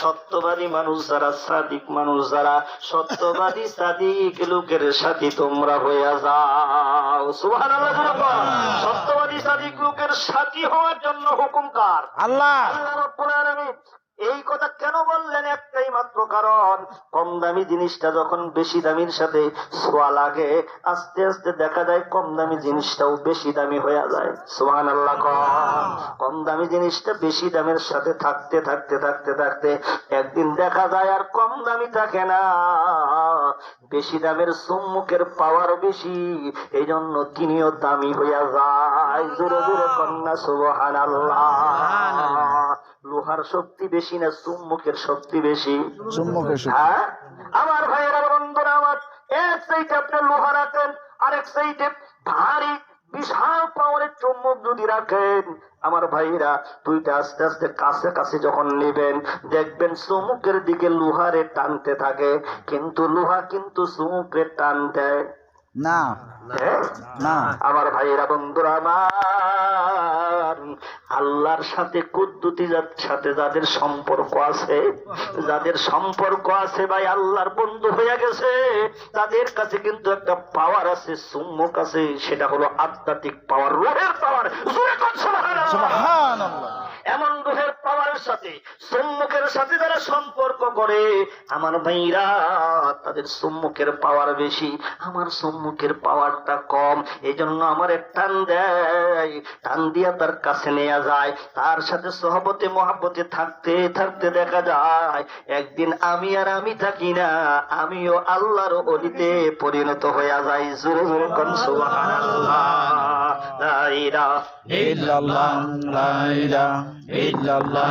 সত্যবাদী মানুষ যারা সাদিক মানুষ যারা সত্যবাদী সাদিক লোকের সাথে তোমরা হইয়া যাও। সুহান সত্যবাদী সাদিক লোকের সাথী হওয়ার জন্য হুকুমকার আল্লাহ। আল্লাহ এই কথা কেন বললেন একটাই মাত্র কারণ? কম দামি জিনিসটা যখন বেশি দামির সাথে ছোঁয়া লাগে, আস্তে আস্তে দেখা যায় কম দামি জিনিসটাও বেশি দামি হয়ে যায়। সোহান আল্লাহ কম দামি জিনিসটা বেশি দামের সাথে থাকতে থাকতে থাকতে থাকতে একদিন দেখা যায় আর কম দামি থাকে না। বেশি দামের সম্মুখের পাওয়ার বেশি এই জন্য তিনিও দামি হইয়া যায়। জোরে জোরে কন্যা সুবহান আল্লাহ লোহার শক্তি বেশি না চুম্বকের শক্তি বেশি? চুম্বকের শক্তি। হ্যাঁ? আমার ভাইয়েরা বন্ধুরা আমার এক সাইডে আপনি লোহা রাখেন আরেক সাইডে ভারী বিশাল পাওয়ারের চুম্বক যদি রাখেন আমার ভাইরা দুইটা আস্তে আস্তে কাছে কাছে যখন নেবেন দেখবেন চুমুকের দিকে লোহারে টানতে থাকে কিন্তু লোহা কিন্তু চুমুকে টান দেয়। না। না। আমার ভাইয়েরা বন্ধুরা আমার আল্লাহর সাথে কুদ্দুতি সাথে যাদের সম্পর্ক আছে যাদের সম্পর্ক আছে ভাই আল্লাহর বন্ধু হয়ে গেছে। তাদের কাছে কিন্তু একটা পাওয়ার আছে সুম্মুক আছে সেটা হলো আধ্যাত্মিক পাওয়ার রোহের পাওয়ার সুবহানাল্লাহ। এমন রোহের সাথে, সম্মুখের সাথে যারা সম্পর্ক করে, আমার ভাইরা, তাদের সম্মুখের পাওয়ার বেশি, আমার সম্মুখের পাওয়ারটা কম। এই জন্য আমার টান দেয়, টান দিয়া তার কাছে নেওয়া যায়। তার সাথে সহবতে, মহাব্বতে থাকতে থাকতে দেখা যায়, একদিন আমি আর আমি থাকি না, আমিও আল্লাহর অলিতে পরিণত হইয়া যাই। জোরে জোরে কন, সুবহানাল্লাহ। ইল্লাল্লাহ ইল্লাল্লাহ।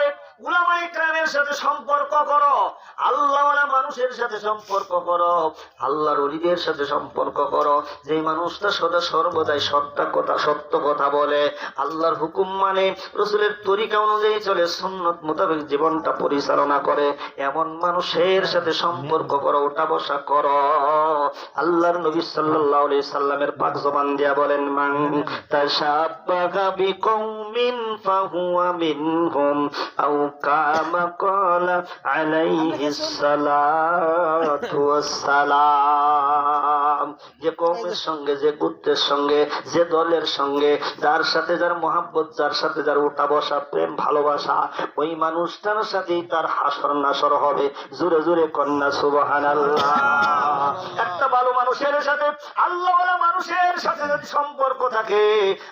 সম্পর্ক মানুষের সাথে সম্পর্ক করো। আল্লাহর সাথে সম্পর্ক করো। যে বলে, আল্লাহর হুকুম মানে রসুলের তরিকা অনুযায়ী চলে মোতাবেক জীবনটা পরিচালনা করে। এমন মানুষের সাথে সম্পর্ক করো, ওটা বসা করো। আল্লাহর নবী সাল্লাল্লাহু সাল্লামের পাক জবান দিয়া বলেন বিকৌমিন ফাহুয়া كما قال عليه الصلاة والسلام ওয়াসসালাম যে কওমের সঙ্গে যে গুত্রের সঙ্গে যে দলের সঙ্গে যার সাথে যার মহাব্বত যার সাথে যার উঠা বসা প্রেম ভালোবাসা ওই মানুষটার সাথেই তার হাসর নাসর হবে। জোরে জোরে কন্যা সুবহানাল্লাহ। একটা ভালো মানুষের সাথে আল্লাহ মানুষের সাথে যদি সম্পর্ক থাকে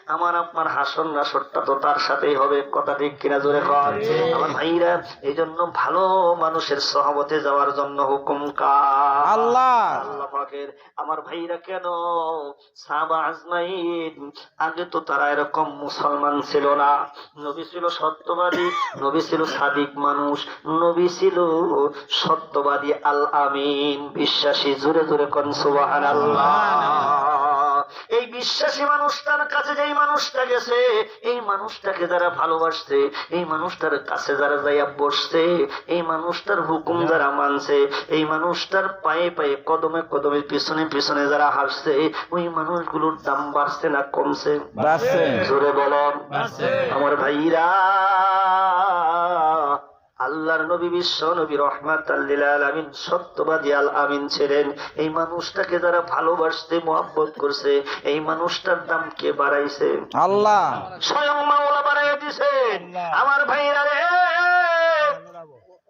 আমার আপনার হাসর নাসরটা তো তার সাথেই হবে। কথা ঠিক কিনা জোরে কর আমার ভাইরা এই জন্য ভালো মানুষের সহবতে যাওয়ার জন্য হুকুম কার? আল্লাহ। আল্লাহ পাকের আমার ভাইরা কেন? সাহাবা আজমাইন আগে তো তারা এরকম মুসলমান ছিল না। নবী ছিল সত্যবাদী, নবী ছিল সাদিক মানুষ, নবী ছিল সত্যবাদী আল আমিন। বিশ্বাসী জোরে জোরে কন আল্লাহ বিশ্বাসী মানুষটার কাছে যেই মানুষটা গেছে এই মানুষটাকে যারা ভালোবাসছে এই মানুষটার কাছে যারা যাইয়া বসছে এই মানুষটার হুকুম যারা মানছে এই মানুষটার পায়ে পায়ে কদমে কদমে পিছনে পিছনে যারা হাসছে ওই মানুষগুলোর দাম বাড়ছে না কমছে? জোরে বলন। আমার ভাইরা আল্লাহর নবী বিশ্ব নবী রহমাত আমিন সত্যবাদী আল আমিন ছিলেন। এই মানুষটাকে যারা ভালোবাসতে মোহাব্বত করছে এই মানুষটার দাম কে বাড়াইছে? আল্লাহ। স্বয়ং মাওলা বাড়াই দিছেন আমার ভাইরা রে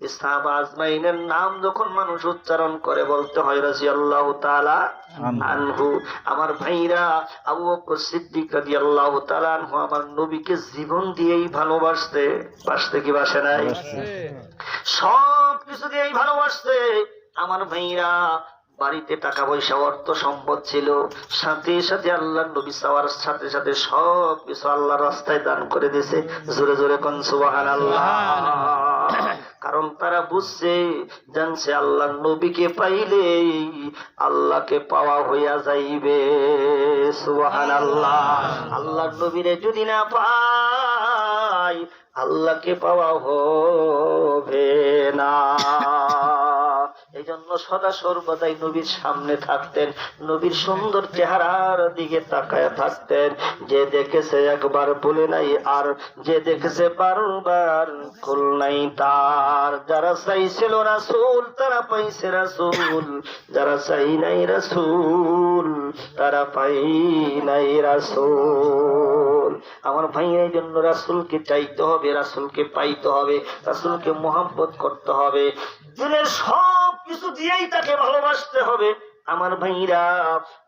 ইসলাম আজমাইনের নাম যখন মানুষ উচ্চারণ করে বলতে হয় রাজি আল্লাহ তালা আনহু। আমার ভাইরা আবু বকর সিদ্দিক রাদিয়াল্লাহু তাআলা আনহু আমার নবীকে জীবন দিয়েই ভালোবাসতে বাসতে কি বাসে নাই? সব কিছু দিয়েই ভালোবাসতে। আমার ভাইরা বাড়িতে টাকা পয়সা অর্থ সম্পদ ছিল। সাথে সাথে আল্লাহ নবী চাওয়ার সাথে সাথে সব কিছু আল্লাহর রাস্তায় দান করে দিয়েছে। জোরে জোরে কোন সুবাহান আল্লাহ কারণ তারা বুঝছে, জানছে আল্লাহ নবীকে পাইলে আল্লাহকে পাওয়া হইয়া যাইবে। সুহান আল্লাহ আল্লাহ নবীরে যদি না পাই, আল্লাহকে পাওয়া হবে না। এই জন্য সদা সর্বদাই নবীর সামনে থাকতেন, নবীর সুন্দর চেহারার দিকে তাকায় থাকতেন। যে দেখেছে একবার বলে নাই আর যে দেখেছে বারবার কুল নাই তার। যারা চাইছিল রাসূল, তারা পাইছে রাসূল। যারা চাই নাই রাসূল, তারা পাই নাই রাসূল। আমার ভাই এই জন্য রাসূলকে চাইতে হবে, রাসূলকে পাইতে হবে, রাসূলকে মোহাম্মত করতে হবে। দিনের সব কিছু দিয়েই তাকে ভালোবাসতে হবে। আমার ভাইরা,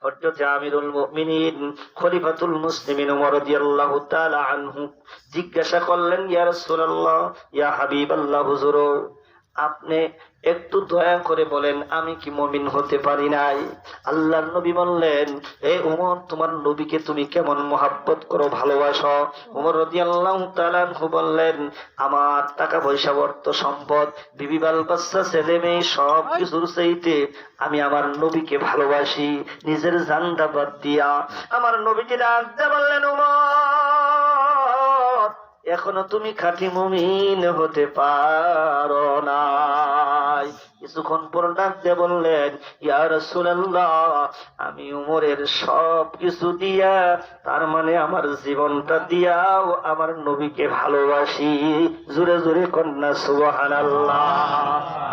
হযরত আমিরুল মুমিনিন, খলিফাতুল মুসলিমিন ওমর রাদিয়াল্লাহু তাআলা আনহু জিজ্ঞাসা করলেন, ইয়া রাসূলুল্লাহ, ইয়া হাবিবাল্লাহ, হুজুর আপনি একটু দয়া করে বলেন, আমি কি মমিন হতে পারি নাই? আল্লাহর নবী বললেন, এ উমর, তোমার নবীকে তুমি কেমন মহাব্বত করো, ভালোবাসো? উমর তাআলা আনহু বললেন, আমার টাকা পয়সা অর্থ সম্পদ বিবি বাল বাচ্চা ছেলে মেয়ে সব কিছুর চাইতে আমি আমার নবীকে ভালোবাসি। নিজের জানটা বাদ দিয়া। আমার নবীকে দিয়ে বললেন, উমর! এখনও তুমি খাঁটি মুমিন হতে পারো না কিছুক্ষণ পর ডাক বললেন, ইয়া রাসূলুল্লাহ, আমি উমরের সব কিছু দিয়া, তার মানে আমার জীবনটা দিয়াও আমার নবীকে ভালোবাসি। জোরে জোরে কন্যা, সুবহানাল্লাহ।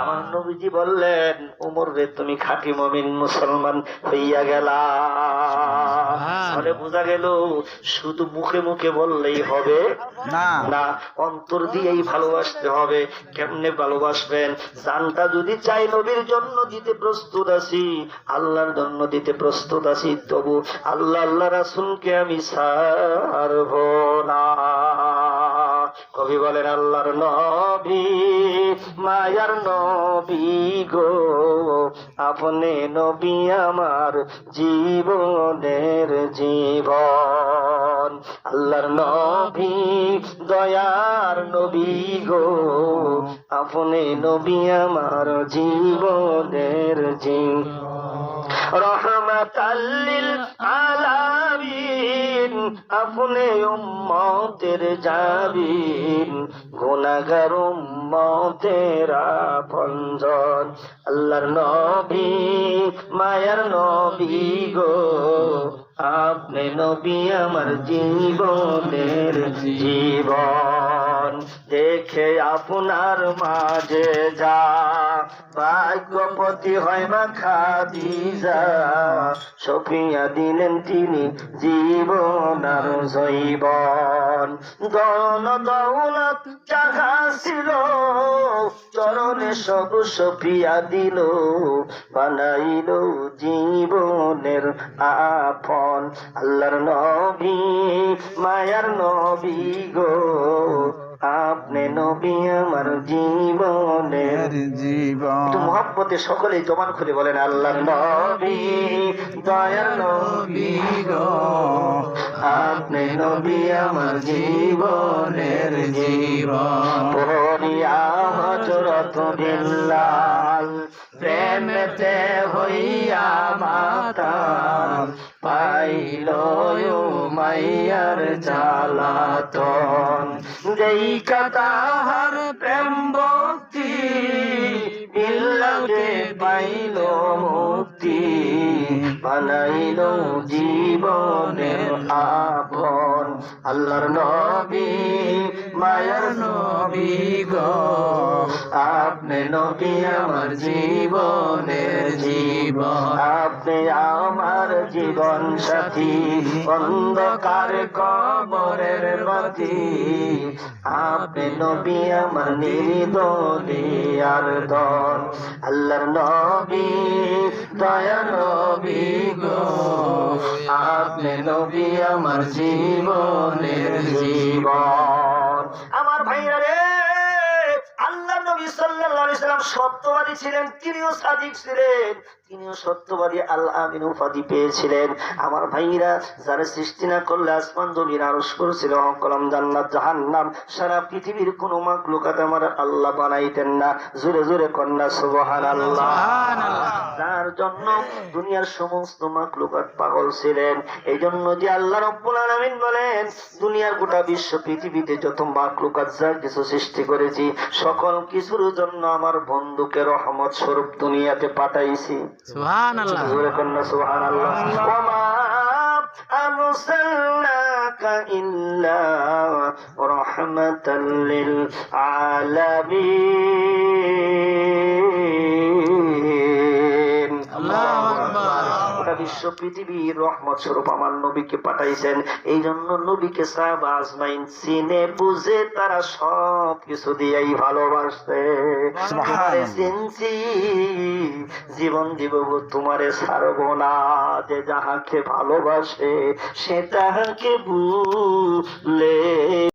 আমার নবীজি বললেন, উমর রে, তুমি খাঁটি মমিন মুসলমান হইয়া গেলা। তাহলে বোঝা গেল শুধু মুখে মুখে বললেই হবে? না। না অন্তর দিয়েই ভালোবাসতে হবে। কেমনে ভালোবাসবেন? জানটা যদি চাই নবীর জন্য দিতে প্রস্তুত আছি আল্লাহর জন্য দিতে প্রস্তুত আছি তবু আল্লাহ আল্লাহ রাসুলকে আমি সারব না। কবি বলেন, আল্লাহর নবী, মায়ার নবী গো। আপনি নবী আমার জীবনের জীবন। আল্লাহর নবী, দয়ার নবী গো। আপনি নবী আমার জীবনের জীবন। রহমাতাল্লিল আলামিন আপনি উম্মতের যাবি গুনাহগার উম্মতের আপনজন। আল্লাহর নবী, মায়ার নবী গো। আপনি নবী আমার জীবনের জীবন। দেখে আপনার মাঝে যা। ভাগ্যপতি হয় মা খাদিজা সফিয়া দিলেন তিনি জীবন আর জৈবন। দন দৌলত জাগা ছিল। চরণে সব সফিয়া দিল। বানাইল জীবনের আপন। আল্লাহর নবী, মায়ার নবী গো। আপনি নবী আমার জীবনের জীবন। মহাব্বতে সকলেই জমান খুলে বলেন আল্লাহর নবী দয়ার নবী গো। আপনি নবী আমার জীবনের জীবন। পড়িয়া হজরত বিল্লাল প্রেমেতে হইয়া মাতা পাইল মাইয়ার জ্বালাতন যেই কাতাহার প্রেম ভক্তি বিল্লাকে পাইল মুক্তি, বানাইল জীবনের আপন। আল্লাহর নবী, মায়ার নবী গো, আপনি নবী আমার জীবনের জীবন। আপনি আমার জীবন সাথী, অন্ধকার কবরের বাতি। আপনি নবী, আমার নির্দলি আর দন আল্লাহর নবী, দয়া নবী গো। আপনি নবী, আমার জীবনের জীবন। আমার ভাইরা রে আল্লাহ নবী সাল্লাল্লাহু আলাইহি সাল্লাম সত্যবাদী ছিলেন তিনিও সাদিক ছিলেন তিনিও সত্যবাদী আল্লাহ আমিন উপাধি পেয়েছিলেন। আমার ভাইরা যারা সৃষ্টি না করলে আসমান জমির আরশ করেছিল কলম জান্নাত জাহান্নাম সারা পৃথিবীর কোন মাকলুকাত আমার আল্লাহ বানাইতেন না। জোরে জোরে কন্যা সুবহানাল্লাহ। যার জন্য দুনিয়ার সমস্ত মাকলুকাত পাগল ছিলেন এই জন্য যে আল্লাহ রব্বুল আলামিন বলেন দুনিয়ার গোটা বিশ্ব পৃথিবীতে যত মাকলুকাত যা কিছু সৃষ্টি করেছি সকল কিছুর জন্য আমার বন্ধুকে রহমত স্বরূপ দুনিয়াতে পাঠাইছি। সুবহানাল্লাহ। জোরে কন্যা সুবহানাল্লাহ। ওমা আরসালনাকা ইল্লা রাহমাতাল লিল আলামিন। আল্লাহু আকবার। গোটা বিশ্ব পৃথিবীর রহমত স্বরূপ আমার নবীকে পাঠাইছেন। এই জন্য নবীকে সাহাবা আজমাইন চিনে বুঝে তারা সব কিছু দিয়েই ভালোবাসে। তোমারে চিনছি জীবন দিব তোমারে ছাড়বো না। যে যাহাকে ভালোবাসে সে তাহাকে ভুলে